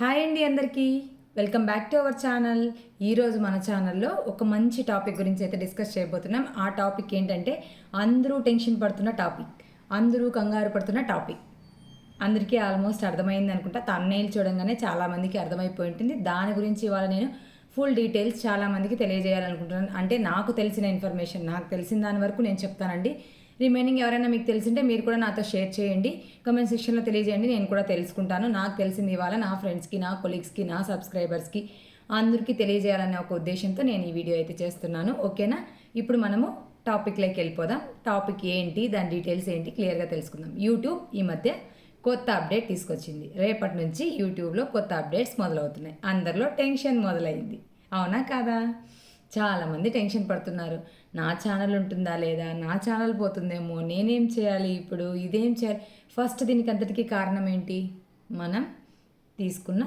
Hi అండి అందరికీ. Welcome back to our channel. ఈరోజు మన ఛానల్లో ఒక మంచి టాపిక్ గురించి అయితే డిస్కస్ చేయబోతున్నాం. ఆ టాపిక్ ఏంటంటే అందరూ టెన్షన్ పడుతున్న టాపిక్. అందరూ కంగారు పడుతున్న టాపిక్. అందరికీ ఆల్మోస్ట్ అర్థమైంది అనుకుంటా. తన్నైలు చూడంగానే చాలామందికి అర్థమైపోయి ఉంటుంది. దాని గురించి ఇవాళ నేను ఫుల్ డీటెయిల్స్ చాలామందికి తెలియజేయాలనుకుంటున్నాను. అంటే నాకు తెలిసిన ఇన్ఫర్మేషన్ నాకు తెలిసిన దాని వరకు నేను చెప్తానండి. రిమైనింగ్ ఎవరైనా మీకు తెలిసింటే మీరు కూడా నాతో షేర్ చేయండి. కమెంట్ సెక్షన్లో తెలియజేయండి. నేను కూడా తెలుసుకుంటాను. నాకు తెలిసింది ఇవాళ నా ఫ్రెండ్స్కి నా కొలీగ్స్కి నా సబ్స్క్రైబర్స్కి అందరికీ తెలియజేయాలనే ఒక ఉద్దేశంతో నేను ఈ వీడియో అయితే చేస్తున్నాను. ఓకేనా ఇప్పుడు మనము టాపిక్లోకి వెళ్ళిపోదాం. టాపిక్ ఏంటి? దాని డీటెయిల్స్ ఏంటి? క్లియర్గా తెలుసుకుందాం. యూట్యూబ్ ఈ మధ్య కొత్త అప్డేట్ తీసుకొచ్చింది. రేపటి నుంచి యూట్యూబ్లో కొత్త అప్డేట్స్ మొదలవుతున్నాయి. అందరిలో టెన్షన్ మొదలైంది. అవునా కాదా? చాలామంది టెన్షన్ పడుతున్నారు. నా ఛానల్ ఉంటుందా లేదా? నా ఛానల్ పోతుందేమో? నేనేం చేయాలి ఇప్పుడు? ఇదేం చేయాలి? ఫస్ట్ దీనికి అంతటికీ కారణం ఏంటి? మనం తీసుకున్న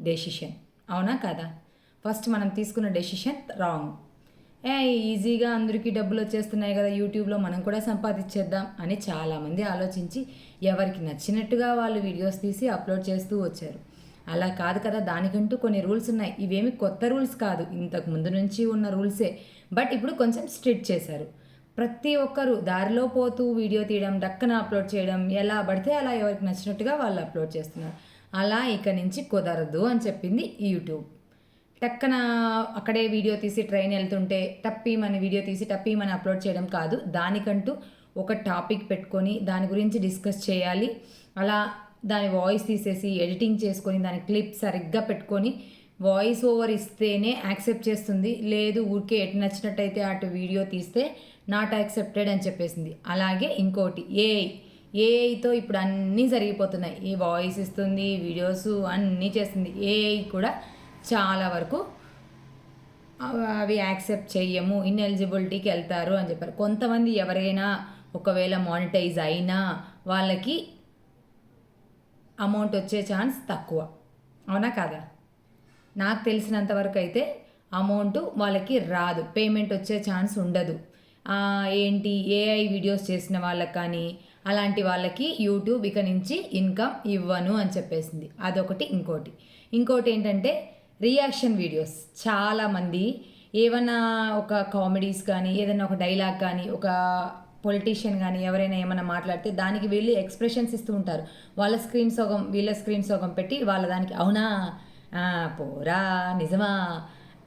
డెసిషన్. అవునా కదా? ఫస్ట్ మనం తీసుకున్న డెసిషన్ రాంగ్. ఏ ఈజీగా అందరికీ డబ్బులు వచ్చేస్తున్నాయి కదా యూట్యూబ్లో మనం కూడా సంపాదించేద్దాం అని చాలామంది ఆలోచించి ఎవరికి నచ్చినట్టుగా వాళ్ళు వీడియోస్ తీసి అప్లోడ్ చేస్తూ వచ్చారు. అలా కాదు కదా దానికంటూ కొన్ని రూల్స్ ఉన్నాయి. ఇవేమి కొత్త రూల్స్ కాదు. ఇంతకు ముందు నుంచి ఉన్న రూల్సే. బట్ ఇప్పుడు కొంచెం స్ట్రిక్ట్ చేశారు. ప్రతి ఒక్కరు దారిలో పోతూ వీడియో తీయడం డక్కన అప్లోడ్ చేయడం ఎలా పడితే అలా ఎవరికి నచ్చినట్టుగా వాళ్ళు అప్లోడ్ చేస్తున్నారు. అలా ఇక నుంచి కుదరదు అని చెప్పింది యూట్యూబ్. టక్కన అక్కడే వీడియో తీసి ట్రైన్ వెళ్తుంటే టప్పి మన వీడియో తీసి టప్పి మన అప్లోడ్ చేయడం కాదు. దానికంటూ ఒక టాపిక్ పెట్టుకొని దాని గురించి డిస్కస్ చేయాలి. అలా దాని వాయిస్ తీసేసి ఎడిటింగ్ చేసుకొని దాని క్లిప్ సరిగ్గా పెట్టుకొని వాయిస్ ఓవర్ ఇస్తేనే యాక్సెప్ట్ చేస్తుంది. లేదు ఊరికే ఎటు నచ్చినట్టయితే అటు వీడియో తీస్తే నాట్ యాక్సెప్టెడ్ అని చెప్పేసింది. అలాగే ఇంకోటి ఏఐ ఏఐతో ఇప్పుడు అన్నీ జరిగిపోతున్నాయి. ఈ వాయిస్ ఇస్తుంది వీడియోస్ అన్నీ చేస్తుంది. ఏఐ కూడా చాలా వరకు అవి యాక్సెప్ట్ చెయ్యము ఇన్ఎలిజిబిలిటీకి వెళ్తారు అని చెప్పారు. కొంతమంది ఎవరైనా ఒకవేళ మానిటైజ్ అయినా వాళ్ళకి అమౌంట్ వచ్చే ఛాన్స్ తక్కువ. అవునా కాదా? నాకు తెలిసినంతవరకు అయితే అమౌంట్ వాళ్ళకి రాదు. పేమెంట్ వచ్చే ఛాన్స్ ఉండదు. ఏంటి? ఏఐ వీడియోస్ చేసిన వాళ్ళకి కానీ అలాంటి వాళ్ళకి యూట్యూబ్ ఇక నుంచి ఇన్కమ్ ఇవ్వను అని చెప్పేసింది. అదొకటి. ఇంకోటి. ఇంకోటి ఏంటంటే రియాక్షన్ వీడియోస్. చాలామంది ఏమైనా ఒక కామెడీస్ కానీ ఏదైనా ఒక డైలాగ్ కానీ ఒక పొలిటీషియన్ కానీ ఎవరైనా ఏమైనా మాట్లాడితే దానికి వీళ్ళు ఎక్స్ప్రెషన్స్ ఇస్తూ ఉంటారు. వాళ్ళ స్క్రీన్ సోగం వీళ్ళ స్క్రీన్ సోగం పెట్టి వాళ్ళ దానికి అవునా? పోరా నిజమా?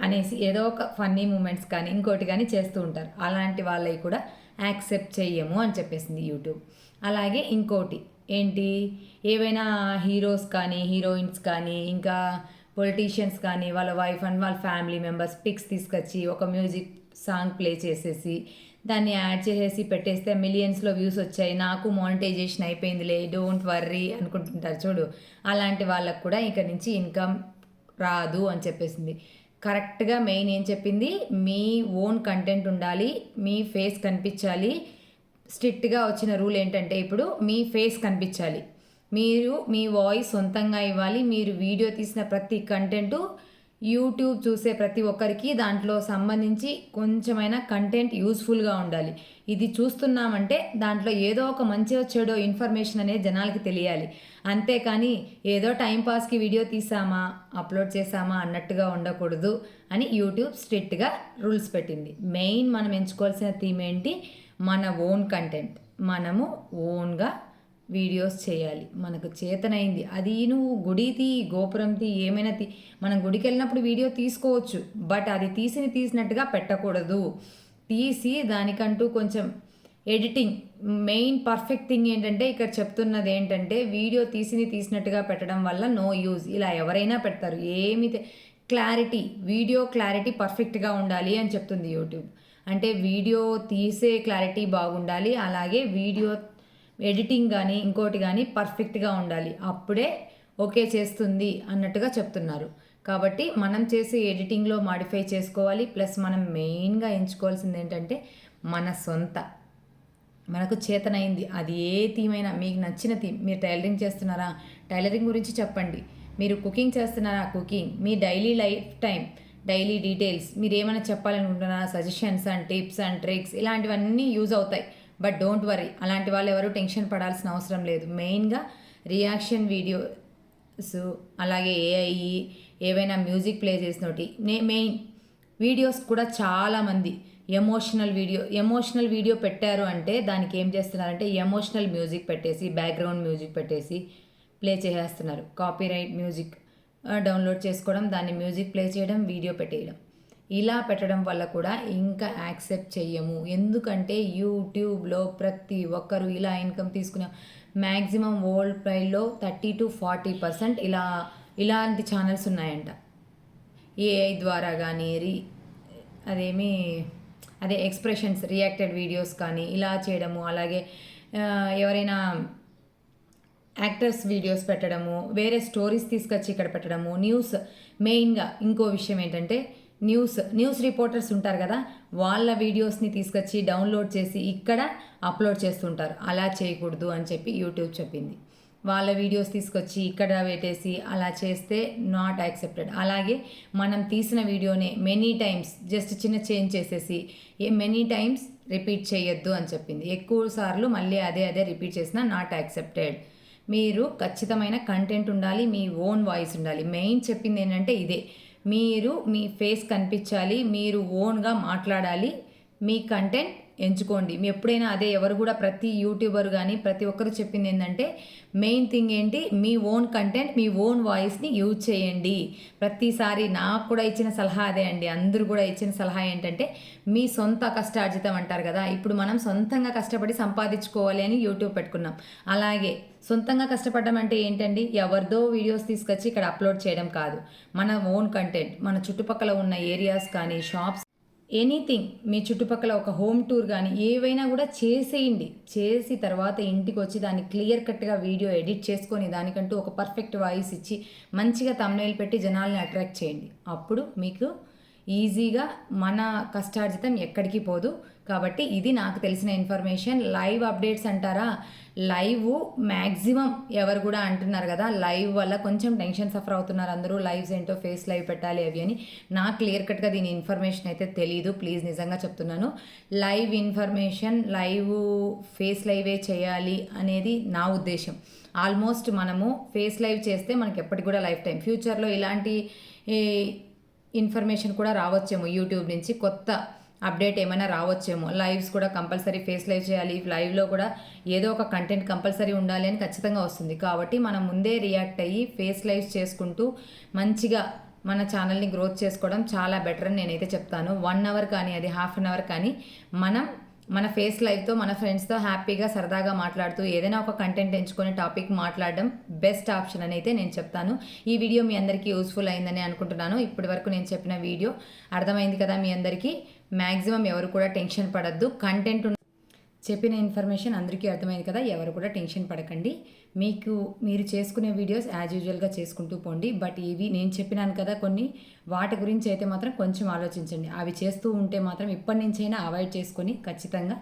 అనేసి ఏదో ఒక ఫన్నీ మూమెంట్స్ కానీ ఇంకోటి కానీ చేస్తూ ఉంటారు. అలాంటి వాళ్ళవి కూడా యాక్సెప్ట్ చెయ్యము అని చెప్పేసింది యూట్యూబ్ అలాగే ఇంకోటి ఏంటి? ఏవైనా హీరోస్ కానీ హీరోయిన్స్ కానీ ఇంకా పొలిటీషియన్స్ కానీ వాళ్ళ వైఫ్ అండ్ వాళ్ళ ఫ్యామిలీ మెంబర్స్ పిక్స్ తీసుకొచ్చి ఒక మ్యూజిక్ సాంగ్ ప్లే చేసేసి దాన్ని యాడ్ చేసేసి పెట్టేస్తే మిలియన్స్లో వ్యూస్ వచ్చాయి. నాకు మానిటైజేషన్ అయిపోయిందిలే డోంట్ వర్రీ అనుకుంటుంటారు చూడు. అలాంటి వాళ్ళకు కూడా ఇక నుంచి ఇన్కమ్ రాదు అని చెప్పేసింది. కరెక్ట్గా మెయిన్ ఏం చెప్పింది? మీ ఓన్ కంటెంట్ ఉండాలి మీ ఫేస్ కనిపించాలి. స్ట్రిక్ట్గా వచ్చిన రూల్ ఏంటంటే ఇప్పుడు మీ ఫేస్ కనిపించాలి. మీరు మీ వాయిస్ సొంతంగా ఇవ్వాలి. మీరు వీడియో తీసిన ప్రతి కంటెంటు యూట్యూబ్ చూసే ప్రతి ఒక్కరికి దాంట్లో సంబంధించి కొంచెమైనా కంటెంట్ యూస్ఫుల్గా ఉండాలి. ఇది చూస్తున్నామంటే దాంట్లో ఏదో ఒక మంచి చెడో ఇన్ఫర్మేషన్ అనేది జనాలకి తెలియాలి. అంతేకాని ఏదో టైంపాస్కి వీడియో తీసామా అప్లోడ్ చేసామా అన్నట్టుగా ఉండకూడదు అని యూట్యూబ్ స్ట్రిక్ట్గా రూల్స్ పెట్టింది. మెయిన్ మనం ఎంచుకోవాల్సిన థీమ్ ఏంటి? మన ఓన్ కంటెంట్. మనము ఓన్గా వీడియోస్ చేయాలి. మనకు చేతనైంది. అది నువ్వు గుడి తీ గోపురం తీ ఏమైనా తీ. మనం గుడికి వెళ్ళినప్పుడు వీడియో తీసుకోవచ్చు. బట్ అది తీసిని తీసినట్టుగా పెట్టకూడదు. తీసి దానికంటూ కొంచెం ఎడిటింగ్. మెయిన్ పర్ఫెక్ట్ థింగ్ ఏంటంటే ఇక్కడ చెప్తున్నది ఏంటంటే వీడియో తీసిని తీసినట్టుగా పెట్టడం వల్ల నో యూజ్. ఇలా ఎవరైనా పెడతారు. ఏమి క్లారిటీ వీడియో క్లారిటీ పర్ఫెక్ట్గా ఉండాలి అని చెప్తుంది యూట్యూబ్. అంటే వీడియో తీసే క్లారిటీ బాగుండాలి. అలాగే వీడియో ఎడిటింగ్ కానీ ఇంకోటి కానీ పర్ఫెక్ట్గా ఉండాలి. అప్పుడే ఓకే చేస్తుంది అన్నట్టుగా చెప్తున్నారు. కాబట్టి మనం చేసే ఎడిటింగ్లో మాడిఫై చేసుకోవాలి. ప్లస్ మనం మెయిన్గా ఎంచుకోవాల్సింది ఏంటంటే మన సొంత. మనకు చేతనైంది అది ఏ థీమ్ అయినా మీకు నచ్చిన థీమ్ మీరు టైలరింగ్ చేస్తున్నారా? టైలరింగ్ గురించి చెప్పండి. మీరు కుకింగ్ చేస్తున్నారా? కుకింగ్ మీ daily life time daily details మీరు ఏమైనా చెప్పాలనుకుంటున్నారా? Suggestions and tips and tricks ఇలాంటివన్నీ యూజ్ అవుతాయి. But don't worry. అలాంటి వాళ్ళు ఎవరు టెన్షన్ పడాల్సిన అవసరం లేదు. మెయిన్గా రియాక్షన్ వీడియోస్ అలాగే ఏఐ ఏవైనా మ్యూజిక్ ప్లే చేసినోటి. నే మెయిన్ వీడియోస్ కూడా చాలామంది ఎమోషనల్ వీడియో ఎమోషనల్ వీడియో పెట్టారు అంటే దానికి ఏం చేస్తున్నారంటే ఎమోషనల్ మ్యూజిక్ పెట్టేసి బ్యాక్గ్రౌండ్ మ్యూజిక్ పెట్టేసి ప్లే చేసేస్తున్నారు. కాపీరైట్ మ్యూజిక్ డౌన్లోడ్ చేసుకోవడం దాన్ని మ్యూజిక్ ప్లే చేయడం వీడియో పెట్టేయడం. ఇలా పెట్టడం వల్ల కూడా ఇంకా యాక్సెప్ట్ చెయ్యము. ఎందుకంటే యూట్యూబ్లో ప్రతి ఒక్కరు ఇలా ఇన్కమ్ తీసుకునే మ్యాక్సిమం వరల్డ్ ప్రైల్లో థర్టీ టు ఫార్టీ పర్సెంట్ ఇలా ఇలాంటి ఛానల్స్ ఉన్నాయంట. ఏఐ ద్వారా కానీ రీ అదేమి అదే ఎక్స్ప్రెషన్స్ రియాక్టెడ్ వీడియోస్ కానీ ఇలా చేయడము అలాగే ఎవరైనా యాక్టర్స్ వీడియోస్ పెట్టడము వేరే స్టోరీస్ తీసుకొచ్చి ఇక్కడ పెట్టడము న్యూస్ మెయిన్గా ఇంకో విషయం ఏంటంటే న్యూస్ న్యూస్ రిపోర్టర్స్ ఉంటారు కదా వాళ్ళ వీడియోస్ని తీసుకొచ్చి డౌన్లోడ్ చేసి ఇక్కడ అప్లోడ్ చేస్తుంటారు. అలా చేయకూడదు అని చెప్పి యూట్యూబ్ చెప్పింది. వాళ్ళ వీడియోస్ తీసుకొచ్చి ఇక్కడ పెట్టేసి అలా చేస్తే నాట్ యాక్సెప్టెడ్ అలాగే మనం తీసిన వీడియోనే మెనీ టైమ్స్ జస్ట్ చిన్న చేంజ్ చేసేసి ఏ మెనీ టైమ్స్ రిపీట్ చేయొద్దు అని చెప్పింది. ఎక్కువ సార్లు మళ్ళీ అదే అదే రిపీట్ చేసినా నాట్ యాక్సెప్టెడ్ మీరు ఖచ్చితమైన కంటెంట్ ఉండాలి మీ ఓన్ వాయిస్ ఉండాలి. మెయిన్ చెప్పింది ఏంటంటే ఇదే. మీరు మీ ఫేస్ కనిపించాలి మీరు ఓన్గా మాట్లాడాలి మీ కంటెంట్ ఎంచుకోండి. మీ ఎప్పుడైనా అదే ఎవరు కూడా ప్రతి యూట్యూబర్ కానీ ప్రతి ఒక్కరు చెప్పింది ఏంటంటే మెయిన్ థింగ్ ఏంటి? మీ ఓన్ కంటెంట్ మీ ఓన్ వాయిస్ని యూజ్ చేయండి. ప్రతిసారి నాకు కూడా ఇచ్చిన సలహా అదే అండి. అందరూ కూడా ఇచ్చిన సలహా ఏంటంటే మీ సొంత కష్టార్జితం అంటారు కదా. ఇప్పుడు మనం సొంతంగా కష్టపడి సంపాదించుకోవాలి అని యూట్యూబ్ పెట్టుకున్నాం. అలాగే సొంతంగా కష్టపడడం అంటే ఏంటండి? ఎవరిదో వీడియోస్ తీసుకొచ్చి ఇక్కడ అప్లోడ్ చేయడం కాదు. మన ఓన్ కంటెంట్ మన చుట్టుపక్కల ఉన్న ఏరియాస్ కానీ షాప్స్ ఎనీథింగ్. మీ చుట్టుపక్కల ఒక హోమ్ టూర్ కానీ ఏవైనా కూడా చేసేయండి. చేసి తర్వాత ఇంటికి వచ్చి దాన్ని క్లియర్ కట్గా వీడియో ఎడిట్ చేసుకొని దానికంటూ ఒక పర్ఫెక్ట్ వాయిస్ ఇచ్చి మంచిగా తమ్నేల్ పెట్టి జనాల్ని అట్రాక్ట్ చేయండి. అప్పుడు మీకు ఈజీగా మన కష్టార్జితం ఎక్కడికి పోదు. కాబట్టి ఇది నాకు తెలిసిన ఇన్ఫర్మేషన్. లైవ్ అప్డేట్స్ అంటారా? లైవ్ మ్యాక్సిమం ఎవరు కూడా అంటున్నారు కదా లైవ్ వల్ల కొంచెం టెన్షన్ సఫర్ అవుతున్నారు అందరూ. లైవ్స్ ఏంటో ఫేస్ లైవ్ పెట్టాలి అవి అని. నాకు క్లియర్ కట్గా దీని ఇన్ఫర్మేషన్ అయితే తెలియదు ప్లీజ్ నిజంగా చెప్తున్నాను. లైవ్ ఇన్ఫర్మేషన్ లైవ్ ఫేస్ లైవే చేయాలి అనేది నా ఉద్దేశం. ఆల్మోస్ట్ మనము ఫేస్ లైవ్ చేస్తే మనకి ఎప్పటికి కూడా లైఫ్ టైం. ఫ్యూచర్లో ఇలాంటి ఇన్ఫర్మేషన్ కూడా రావచ్చేమో యూట్యూబ్ నుంచి కొత్త అప్డేట్ ఏమైనా రావచ్చేమో. లైవ్స్ కూడా కంపల్సరీ ఫేస్ లైవ్ చేయాలి. లైవ్లో కూడా ఏదో ఒక కంటెంట్ కంపల్సరీ ఉండాలి అని ఖచ్చితంగా వస్తుంది. కాబట్టి మనం ముందే రియాక్ట్ అయ్యి ఫేస్ లైవ్స్ చేసుకుంటూ మంచిగా మన ఛానల్ని గ్రోత్ చేసుకోవడం చాలా బెటర్ అని నేనైతే చెప్తాను. వన్ అవర్ కానీ అది హాఫ్ అన్ అవర్ కానీ మనం మన ఫేస్ లైఫ్తో మన ఫ్రెండ్స్తో హ్యాపీగా సరదాగా మాట్లాడుతూ ఏదైనా ఒక కంటెంట్ ఎంచుకొని టాపిక్ మాట్లాడడం బెస్ట్ ఆప్షన్ అని అయితే నేను చెప్తాను. ఈ వీడియో మీ అందరికీ యూస్ఫుల్ అయిందని అనుకుంటున్నాను. ఇప్పటి వరకు నేను చెప్పిన వీడియో అర్థమైంది కదా మీ అందరికీ? మ్యాక్సిమం ఎవరు కూడా టెన్షన్ పడద్దు. కంటెంట్ చెప్పిన ఇన్ఫర్మేషన్ అందరికీ అర్థమైంది కదా ఎవరు కూడా టెన్షన్ పడకండి. మీకు మీరు చేసుకునే వీడియోస్ యాజ్ యూజువల్గా చేసుకుంటూ పోండి. బట్ ఇవి నేను చెప్పినాను కదా కొన్ని వాటి గురించి అయితే మాత్రం కొంచెం ఆలోచించండి. అవి చేస్తూ ఉంటే మాత్రం ఇప్పటి నుంచైనా అవాయిడ్ చేసుకొని ఖచ్చితంగా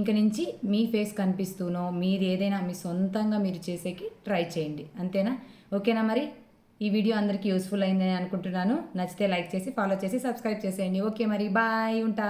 ఇంక నుంచి మీ ఫేస్ కనిపిస్తూనో మీరు ఏదైనా మీ సొంతంగా మీరు చేసేకి ట్రై చేయండి. అంతేనా? ఓకేనా మరి? ఈ వీడియో అందరికీ యూస్ఫుల్ అయిందని అనుకుంటున్నాను. నచ్చితే లైక్ చేసి ఫాలో చేసి సబ్స్క్రైబ్ చేసేయండి. ఓకే మరి బాయ్ ఉంటా.